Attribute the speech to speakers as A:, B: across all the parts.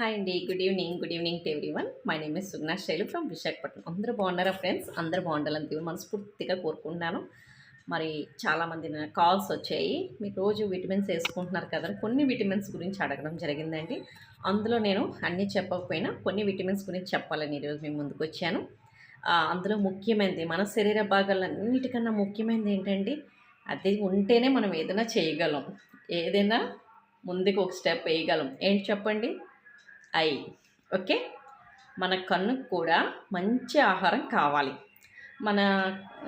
A: Hi అండి good evening good evening to everyone my name is Sugna Shailu from Visakhapatnam అందరూ బాగున్నారా friends అందరూ బాగుండాలని దేవుని మనస్ఫూర్తిగా కోరుకుంటున్నాను. మరి చాలామంది కాల్స్ వచ్చాయి. మీరు రోజు విటమిన్స్ వేసుకుంటున్నారు కదా కొన్ని విటమిన్స్ గురించి అడగడం జరిగిందండి. అందులో నేను అన్నీ చెప్పకపోయినా కొన్ని విటమిన్స్ గురించి చెప్పాలని ఈరోజు మేము ముందుకు వచ్చాను. అందులో ముఖ్యమైనది మన శరీర భాగాలన్నిటికన్నా ముఖ్యమైనది ఏంటండి? అది ఉంటేనే మనం ఏదైనా చేయగలం. ఏదైనా ముందుకు ఒక స్టెప్ వేయగలం. ఏంటి చెప్పండి? ఐ. ఓకే? మన కన్నుకు కూడా మంచి ఆహారం కావాలి. మన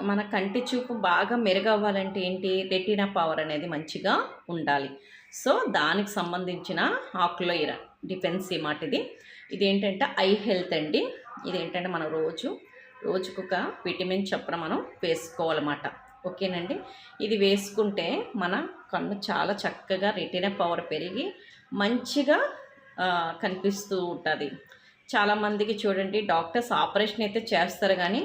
A: మన కంటి చూపు బాగా మెరుగవ్వాలంటే ఏంటి? రెటీనా పవర్ అనేది మంచిగా ఉండాలి. సో దానికి సంబంధించిన ఆకులోయిర డిఫెన్సీ మాట ఇది ఇదేంటంటే ఐ హెల్త్ అండి. ఇదేంటంటే మనం రోజు రోజుకొక విటమిన్ చొప్పున మనం వేసుకోవాలన్నమాట. ఓకేనండి? ఇది వేసుకుంటే మన కన్ను చాలా చక్కగా రెటీనా పవర్ పెరిగి మంచిగా కనిపిస్తూ ఉంటుంది. చాలామందికి చూడండి డాక్టర్స్ ఆపరేషన్ అయితే చేస్తారు కానీ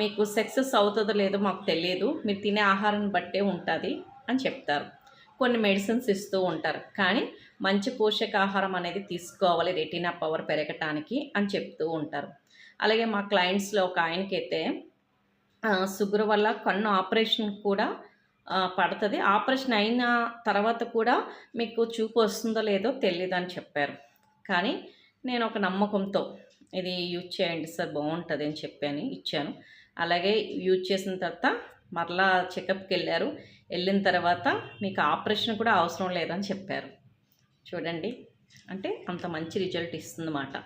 A: మీకు సక్సెస్ అవుతుందో లేదో మాకు తెలియదు. మీరు తినే ఆహారాన్ని బట్టే ఉంటుంది అని చెప్తారు. కొన్ని మెడిసిన్స్ ఇస్తూ ఉంటారు. కానీ మంచి పోషకాహారం అనేది తీసుకోవాలి రెటీనా పవర్ పెరగటానికి అని చెప్తూ ఉంటారు. అలాగే మా క్లయింట్స్లో ఒక ఆయనకైతే షుగర్ వల్ల కన్ను ఆపరేషన్ కూడా పడుతుంది. ఆపరేషన్ అయిన తర్వాత కూడా మీకు చూపు వస్తుందో లేదో తెలియదు అని చెప్పారు. కానీ నేను ఒక నమ్మకంతో ఇది యూజ్ చేయండి సార్ బాగుంటుంది అని చెప్పాను ఇచ్చాను. అలాగే యూజ్ చేసిన తర్వాత మరలా చెకప్కి వెళ్ళారు. వెళ్ళిన తర్వాత మీకు ఆపరేషన్ కూడా అవసరం లేదని చెప్పారు. చూడండి. అంటే అంత మంచి రిజల్ట్ ఇస్తుందన్నమాట.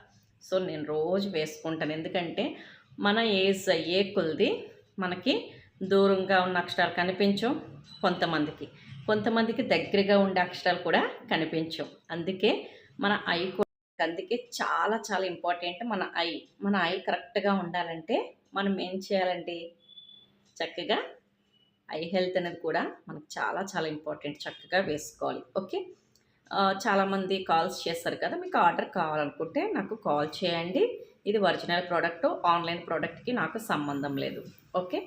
A: సో నేను రోజు వేసుకుంటాను. ఎందుకంటే మన ఏజ్ అయ్యే కొలిది మనకి దూరంగా ఉన్న అక్షరాలు కనిపించవు కొంతమందికి. కొంతమందికి దగ్గరగా ఉండే అక్షరాలు కూడా కనిపించవు అందుకే మన ఐ కూడా అందుకే చాలా చాలా ఇంపార్టెంట్ మన ఐ. మన ఐ కరెక్ట్గా ఉండాలంటే మనం ఏం చేయాలండి? చక్కగా ఐ హెల్త్ అనేది కూడా మనకు చాలా చాలా ఇంపార్టెంట్ చక్కగా వేసుకోవాలి. ఓకే? చాలామంది కాల్స్ చేస్తారు కదా మీకు ఆర్డర్ కావాలనుకుంటే నాకు కాల్ చేయండి. ఇది ఒరిజినల్ ప్రోడక్ట్ ఆన్లైన్ ప్రోడక్ట్కి నాకు సంబంధం లేదు. ఓకే?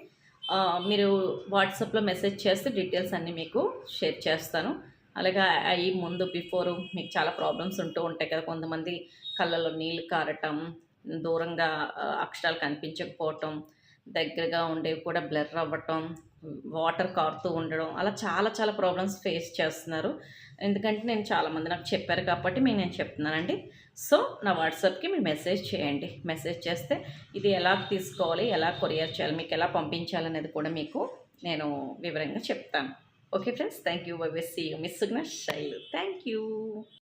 A: మీరు వాట్సాప్లో మెసేజ్ చేస్తే డీటెయిల్స్ అన్నీ మీకు షేర్ చేస్తాను. అలాగే అవి ముందు బిఫోర్ మీకు చాలా ప్రాబ్లమ్స్ ఉంటూ ఉంటాయి కదా. కొంతమంది కళ్ళలో నీళ్ళు కారటం దూరంగా అక్షరాలు కనిపించకపోవటం దగ్గరగా ఉండేవి కూడా బ్లర్ అవ్వటం వాటర్ కారుతూ ఉండడం అలా చాలా చాలా ప్రాబ్లమ్స్ ఫేస్ చేస్తున్నారు. ఎందుకంటే నేను చాలామంది నాకు చెప్పారు కాబట్టి మీకు నేను చెప్తున్నానండి. సో నా వాట్సాప్కి మీరు మెసేజ్ చేయండి. మెసేజ్ చేస్తే ఇది ఎలా తీసుకోవాలి ఎలా కొరియర్ చేయాలి మీకు ఎలా పంపించాలి అనేది కూడా మీకు నేను వివరంగా చెప్తాను. ఓకే ఫ్రెండ్స్ థ్యాంక్ యూ వై సీ మిస్ శైలు. Thank you